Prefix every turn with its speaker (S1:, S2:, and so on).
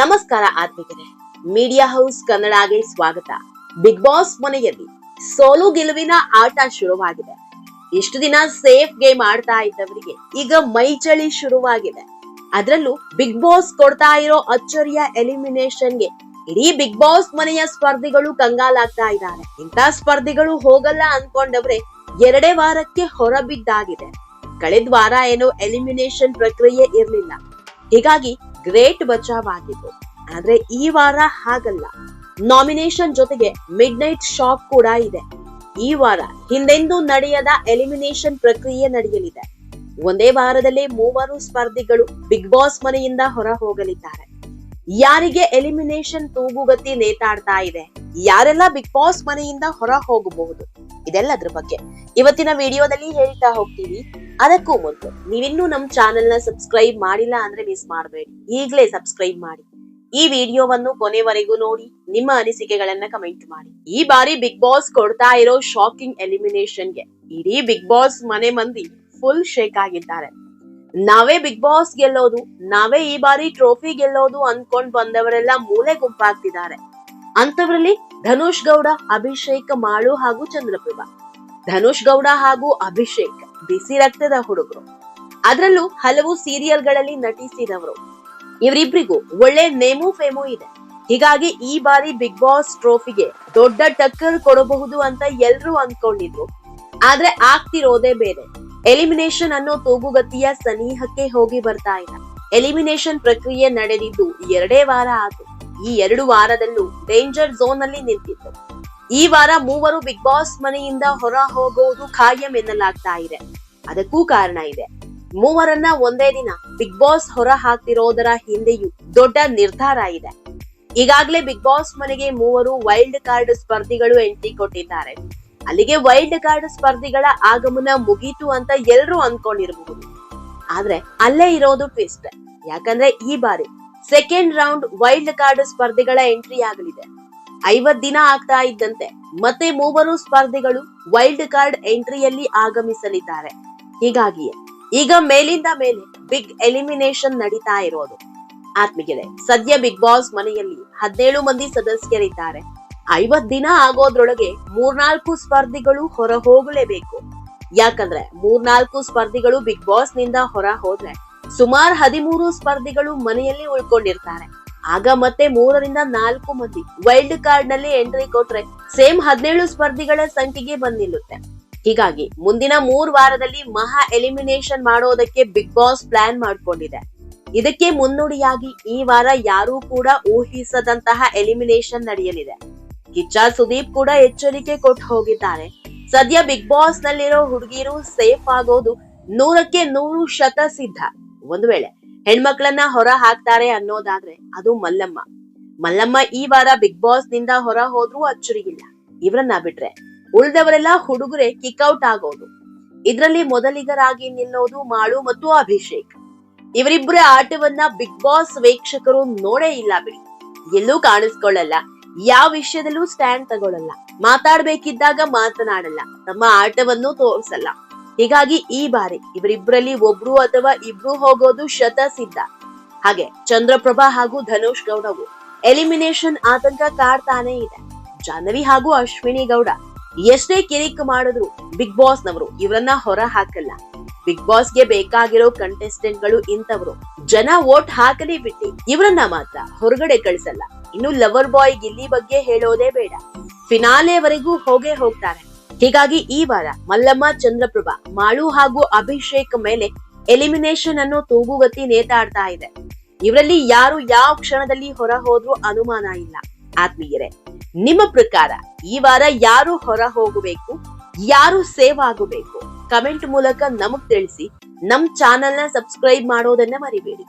S1: ನಮಸ್ಕಾರ ಆತ್ಮಿಕರೇ. Media house ಕನ್ನಡಗೆ ಸ್ವಾಗತ. Big boss ಮನೆಯಲ್ಲಿ ಸೋಲು ಗೆಲುವಿನ ಆಟ ಶುರುವಾಗಿದೆ. ಇಷ್ಟು ದಿನ ಸೇಫ್ ಗೇಮ್ ಆಡ್ತಾ ಇದ್ದವರಿಗೆ ಈಗ ಮೈಚಳಿ ಶುರುವಾಗಿದೆ. ಅದರಲ್ಲೂ ಬಿಗ್ ಬಾಸ್ ಕೊಡ್ತಾ ಇರೋ ಅಚ್ಚರಿಯ ಎಲಿಮಿನೇಷನ್ಗೆ ಇಡೀ ಬಿಗ್ ಬಾಸ್ ಮನೆಯ ಸ್ಪರ್ಧಿಗಳು ಕಂಗಾಲಾಗ್ತಾ ಇದ್ದಾರೆ. ಇಂಥ ಸ್ಪರ್ಧಿಗಳು ಹೋಗಲ್ಲ ಅನ್ಕೊಂಡವ್ರೆ ಎರಡೇ ವಾರಕ್ಕೆ ಹೊರಬಿದ್ದಾಗಿದೆ. ಕಳೆದ ವಾರ ಏನೋ ಎಲಿಮಿನೇಷನ್ ಪ್ರಕ್ರಿಯೆ ಇರ್ಲಿಲ್ಲ. ಹೀಗಾಗಿ ಗ್ರೇಟ್ ಬಚಾವ್ ಆಗಿತ್ತು ಆದ್ರೆ ಈ ವಾರ ಹಾಗಲ್ಲ. ನಾಮಿನೇಷನ್ ಜೊತೆಗೆ ಮಿಡ್ ನೈಟ್ ಶಾಕ್ ಕೂಡ ಇದೆ. ಈ ವಾರ ಹಿಂದೆಂದೂ ನಡೆಯದ ಎಲಿಮಿನೇಷನ್ ಪ್ರಕ್ರಿಯೆ ನಡೆಯಲಿದೆ. ಒಂದೇ ವಾರದಲ್ಲಿ ಮೂವರು ಸ್ಪರ್ಧಿಗಳು ಬಿಗ್ ಬಾಸ್ ಮನೆಯಿಂದ ಹೊರ ಹೋಗಲಿದ್ದಾರೆ ಯಾರಿಗೆ ಎಲಿಮಿನೇಷನ್ ತೂಗುಗತಿ ನೇತಾಡ್ತಾ ಇದೆ? ಯಾರೆಲ್ಲ ಬಿಗ್ ಬಾಸ್ ಮನೆಯಿಂದ ಹೊರ ಹೋಗಬಹುದು? ಇದೆಲ್ಲದ್ರ ಬಗ್ಗೆ. ಇವತ್ತಿನ ವಿಡಿಯೋದಲ್ಲಿ ಹೇಳ್ತಾ ಹೋಗ್ತೀವಿ. ಅದಕ್ಕೂ ಮುಂದೆ ನೀವಿನ್ನೂ ನಮ್ ಚಾನೆಲ್ನ ಸಬ್ಸ್ಕ್ರೈಬ್ ಮಾಡಿಲ್ಲ ಅಂದ್ರೆ ಮಿಸ್ ಮಾಡಬೇಡಿ. ಈಗಲೇ ಸಬ್ಸ್ಕ್ರೈಬ್ ಮಾಡಿ. ಈ ವಿಡಿಯೋವನ್ನು ಕೊನೆವರೆಗೂ ನೋಡಿ, ನಿಮ್ಮ ಅನಿಸಿಕೆಗಳನ್ನ ಕಮೆಂಟ್ ಮಾಡಿ. ಈ ಬಾರಿ ಬಿಗ್ ಬಾಸ್ ಕೊಡ್ತಾ ಇರೋ ಶಾಕಿಂಗ್ ಎಲಿಮಿನೇಷನ್ಗೆ ಇಡೀ ಬಿಗ್ ಬಾಸ್ ಮನೆ ಮಂದಿ ಫುಲ್ ಶೇಕ್ ಆಗಿದ್ದಾರೆ. ನಾವೇ ಬಿಗ್ ಬಾಸ್ ಗೆಲ್ಲೋದು, ನಾವೇ ಈ ಬಾರಿ ಟ್ರೋಫಿ ಗೆಲ್ಲೋದು ಅನ್ಕೊಂಡ್ ಬಂದವರೆಲ್ಲ ಮೂಲೆ ಗುಂಪಾಗ್ತಿದ್ದಾರೆ. ಅಂತವರಲ್ಲಿ ಧನುಷ್ ಗೌಡ, ಅಭಿಷೇಕ್ ಮಾಳು ಹಾಗೂ ಚಂದ್ರಪ್ರಭಾ. ಧನುಷ್ ಗೌಡ ಹಾಗೂ ಅಭಿಷೇಕ್ ಬಿಸಿ ರಕ್ತದ ಹುಡುಗರು. ಅದರಲ್ಲೂ ಹಲವು ಸೀರಿಯಲ್ಗಳಲ್ಲಿ ನಟಿಸಿದವರು. ಇವರಿಬ್ರಿಗೂ ಒಳ್ಳೆ ನೇಮು ಫೇಮು ಇದೆ. ಹೀಗಾಗಿ ಈ ಬಾರಿ ಬಿಗ್ ಬಾಸ್ ಟ್ರೋಫಿಗೆ ದೊಡ್ಡ ಟಕ್ಕರ್ ಕೊಡಬಹುದು ಅಂತ ಎಲ್ರೂ ಅನ್ಕೊಂಡಿದ್ರು. ಆದ್ರೆ ಆಗ್ತಿರೋದೇ ಬೇರೆ. ಎಲಿಮಿನೇಷನ್ ಅನ್ನೋ ತೂಗುಗತಿಯ ಸನಿಹಕ್ಕೆ ಹೋಗಿ ಬರ್ತಾ ಇಲ್ಲ ಎಲಿಮಿನೇಷನ್ ಪ್ರಕ್ರಿಯೆ ನಡೆದಿದ್ದು ಎರಡೇ ವಾರ ಆತು. ಈ ಎರಡು ವಾರದಲ್ಲೂ ಡೇಂಜರ್ ಝೋನ್ ಅಲ್ಲಿ ನಿಂತಿತ್ತು. ಈ ವಾರ ಮೂವರು ಬಿಗ್ ಬಾಸ್ ಮನೆಯಿಂದ ಹೊರ ಹೋಗುವುದು ಖಾಯಂ ಎನ್ನಲಾಗ್ತಾ ಇದೆ. ಅದಕ್ಕೂ ಕಾರಣ ಇದೆ. ಮೂವರನ್ನ ಒಂದೇ ದಿನ ಬಿಗ್ ಬಾಸ್ ಹೊರ ಹಾಕ್ತಿರೋದರ ಹಿಂದೆಯೂ ದೊಡ್ಡ ನಿರ್ಧಾರ ಇದೆ. ಈಗಾಗಲೇ ಬಿಗ್ ಬಾಸ್ ಮನೆಗೆ ಮೂವರು ವೈಲ್ಡ್ ಕಾರ್ಡ್ ಸ್ಪರ್ಧಿಗಳು ಎಂಟ್ರಿ ಕೊಟ್ಟಿದ್ದಾರೆ. ಅಲ್ಲಿಗೆ ವೈಲ್ಡ್ ಕಾರ್ಡ್ ಸ್ಪರ್ಧಿಗಳ ಆಗಮನ ಮುಗೀತು ಅಂತ ಎಲ್ರೂ ಅನ್ಕೊಂಡಿರಬಹುದು ಆದ್ರೆ ಅಲ್ಲೇ ಇರೋದು ಟ್ವಿಸ್ಟ್ ಯಾಕಂದ್ರೆ ಈ ಬಾರಿ ಸೆಕೆಂಡ್ ರೌಂಡ್ ವೈಲ್ಡ್ ಕಾರ್ಡ್ ಸ್ಪರ್ಧಿಗಳ ಎಂಟ್ರಿ ಆಗಲಿದೆ. ಐವತ್ ದಿನ ಆಗ್ತಾ ಇದ್ದಂತೆ ಮತ್ತೆ ಮೂವರು ಸ್ಪರ್ಧಿಗಳು ವೈಲ್ಡ್ ಕಾರ್ಡ್ ಎಂಟ್ರಿಯಲ್ಲಿ ಆಗಮಿಸಲಿದ್ದಾರೆ. ಹೀಗಾಗಿಯೇ ಈಗ ಮೇಲಿಂದ ಮೇಲೆ ಬಿಗ್ ಎಲಿಮಿನೇಷನ್ ನಡೀತಾ ಇರೋದು. ಆತ್ಮಿಗೆ ಸದ್ಯ ಬಿಗ್ ಬಾಸ್ ಮನೆಯಲ್ಲಿ ಹದಿನೇಳು ಮಂದಿ ಸದಸ್ಯರಿದ್ದಾರೆ. ಐವತ್ ದಿನ ಆಗೋದ್ರೊಳಗೆ ಮೂರ್ನಾಲ್ಕು ಸ್ಪರ್ಧಿಗಳು ಹೊರ ಹೋಗಲೇಬೇಕು. ಯಾಕಂದ್ರೆ ಮೂರ್ನಾಲ್ಕು ಸ್ಪರ್ಧಿಗಳು ಬಿಗ್ ಬಾಸ್ನಿಂದ ಹೊರ ಹೋದ್ರೆ ಸುಮಾರು ಹದಿಮೂರು ಸ್ಪರ್ಧಿಗಳು ಮನೆಯಲ್ಲಿ ಉಳ್ಕೊಂಡಿರ್ತಾರೆ. ಆಗ ಮತ್ತೆ ಮೂರರಿಂದ ನಾಲ್ಕು ಮಂದಿ ವೈಲ್ಡ್ ಕಾರ್ಡ್ನಲ್ಲಿ ಎಂಟ್ರಿ ಕೊಟ್ರೆ ಸೇಮ್ ಹದಿನೇಳು ಸ್ಪರ್ಧಿಗಳ ಸಂಖ್ಯೆಗೆ ಬಂದ್ ನಿಲ್ಲುತ್ತೆ ಹೀಗಾಗಿ ಮುಂದಿನ ಮೂರ್ ವಾರದಲ್ಲಿ ಮಹಾ ಎಲಿಮಿನೇಷನ್ ಮಾಡೋದಕ್ಕೆ ಬಿಗ್ ಬಾಸ್ ಪ್ಲಾನ್ ಮಾಡ್ಕೊಂಡಿದೆ. ಇದಕ್ಕೆ ಮುನ್ನುಡಿಯಾಗಿ ಈ ವಾರ ಯಾರೂ ಕೂಡ ಊಹಿಸದಂತಹ ಎಲಿಮಿನೇಷನ್ ನಡೆಯಲಿದೆ. ಕಿಚ್ಚ ಸುದೀಪ್ ಕೂಡ ಎಚ್ಚರಿಕೆ ಕೊಟ್ಟು ಹೋಗಿದ್ದಾರೆ. ಸದ್ಯ ಬಿಗ್ ಬಾಸ್ ನಲ್ಲಿರೋ ಹುಡುಗಿರು ಸೇಫ್ ಆಗೋದು ನೂರಕ್ಕೆ ನೂರು ಶತ ಸಿದ್ಧ. ಒಂದು ವೇಳೆ ಹೆಣ್ಮಕ್ಳನ್ನ ಹೊರ ಹಾಕ್ತಾರೆ ಅನ್ನೋದಾದ್ರೆ ಅದು ಮಲ್ಲಮ್ಮ. ಮಲ್ಲಮ್ಮ ಈ ವಾರ ಬಿಗ್ ಬಾಸ್ನಿಂದ ಹೊರ ಹೋದ್ರೂ ಅಚ್ಚರಿಗಿಲ್ಲ. ಇವ್ರನ್ನ ಬಿಟ್ರೆ ಉಳಿದವರೆಲ್ಲ ಹುಡುಗರೆ ಕಿಕ್ಔಟ್ ಆಗೋದು. ಇದ್ರಲ್ಲಿ ಮೊದಲಿಗರಾಗಿ ನಿಲ್ಲೋದು ಮಾಳು ಮತ್ತು ಅಭಿಷೇಕ್. ಇವರಿಬ್ಬರ ಆಟವನ್ನ ಬಿಗ್ ಬಾಸ್ ವೀಕ್ಷಕರು ನೋಡೇ ಇಲ್ಲ ಬಿಡಿ. ಎಲ್ಲೂ ಕಾಣಿಸ್ಕೊಳ್ಳಲ್ಲ. ಯಾವ ವಿಷಯದಲ್ಲೂ ಸ್ಟ್ಯಾಂಡ್ ತಗೊಳ್ಳಲ್ಲ ಮಾತಾಡ್ಬೇಕಿದ್ದಾಗ ಮಾತನಾಡಲ್ಲ. ತಮ್ಮ ಆಟವನ್ನು ತೋರಿಸಲ್ಲ. ಹೀಗಾಗಿ ಈ ಬಾರಿ ಇವರಿಬ್ಬರಲ್ಲಿ ಒಬ್ರು ಅಥವಾ ಇಬ್ರು ಹೋಗೋದು ಶತ ಸಿದ್ಧ ಹಾಗೆ ಚಂದ್ರಪ್ರಭಾ ಹಾಗೂ ಧನುಷ್ ಗೌಡವು ಎಲಿಮಿನೇಷನ್ ಆತಂಕ ಕಾಡ್ತಾನೆ ಇದೆ. ಜಾಹ್ನವಿ ಹಾಗೂ ಅಶ್ವಿನಿ ಗೌಡ ಎಷ್ಟೇ ಕಿರಿಕ್ ಮಾಡಿದ್ರು ಬಿಗ್ ಬಾಸ್ ನವರು ಇವರನ್ನ ಹೊರ ಹಾಕಲ್ಲ. ಬಿಗ್ ಬಾಸ್ಗೆ ಬೇಕಾಗಿರೋ ಕಂಟೆಸ್ಟೆಂಟ್ಗಳು ಇಂಥವ್ರು. ಜನ ವೋಟ್ ಹಾಕಲಿ ಬಿಟ್ಟಿ ಇವರನ್ನ ಮಾತ್ರ ಹೊರಗಡೆ ಕಳಿಸಲ್ಲ. ಇನ್ನು ಲವರ್ ಬಾಯ್ ಗಿಲ್ಲಿ ಬಗ್ಗೆ ಹೇಳೋದೇ ಬೇಡ. ಫಿನಾಲೆವರೆಗೂ ಹೋಗೇ ಹೋಗ್ತಾರೆ. ಹೀಗಾಗಿ ಈ ವಾರ ಮಲ್ಲಮ್ಮ, ಚಂದ್ರಪ್ರಭಾ, ಮಾಳು ಹಾಗೂ ಅಭಿಷೇಕ್ ಮೇಲೆ ಎಲಿಮಿನೇಷನ್ ಅನ್ನು ತೂಗುಗತಿ ನೇತಾಡ್ತಾ ಇದೆ. ಇವರಲ್ಲಿ ಯಾರು ಯಾವ ಕ್ಷಣದಲ್ಲಿ ಹೊರ ಹೋದ್ರೂ ಅನುಮಾನ ಇಲ್ಲ. ಆತ್ಮೀಯರೇ, ನಿಮ್ಮ ಪ್ರಕಾರ ಈ ವಾರ ಯಾರು ಹೊರ ಹೋಗಬೇಕು ಯಾರು ಸೇವ್ ಆಗಬೇಕು? ಕಮೆಂಟ್ ಮೂಲಕ ನಮಗ್ ತಿಳಿಸಿ, ನಮ್ ಚಾನೆಲ್ನ ಸಬ್ಸ್ಕ್ರೈಬ್ ಮಾಡೋದನ್ನ ಮರಿಬೇಡಿ.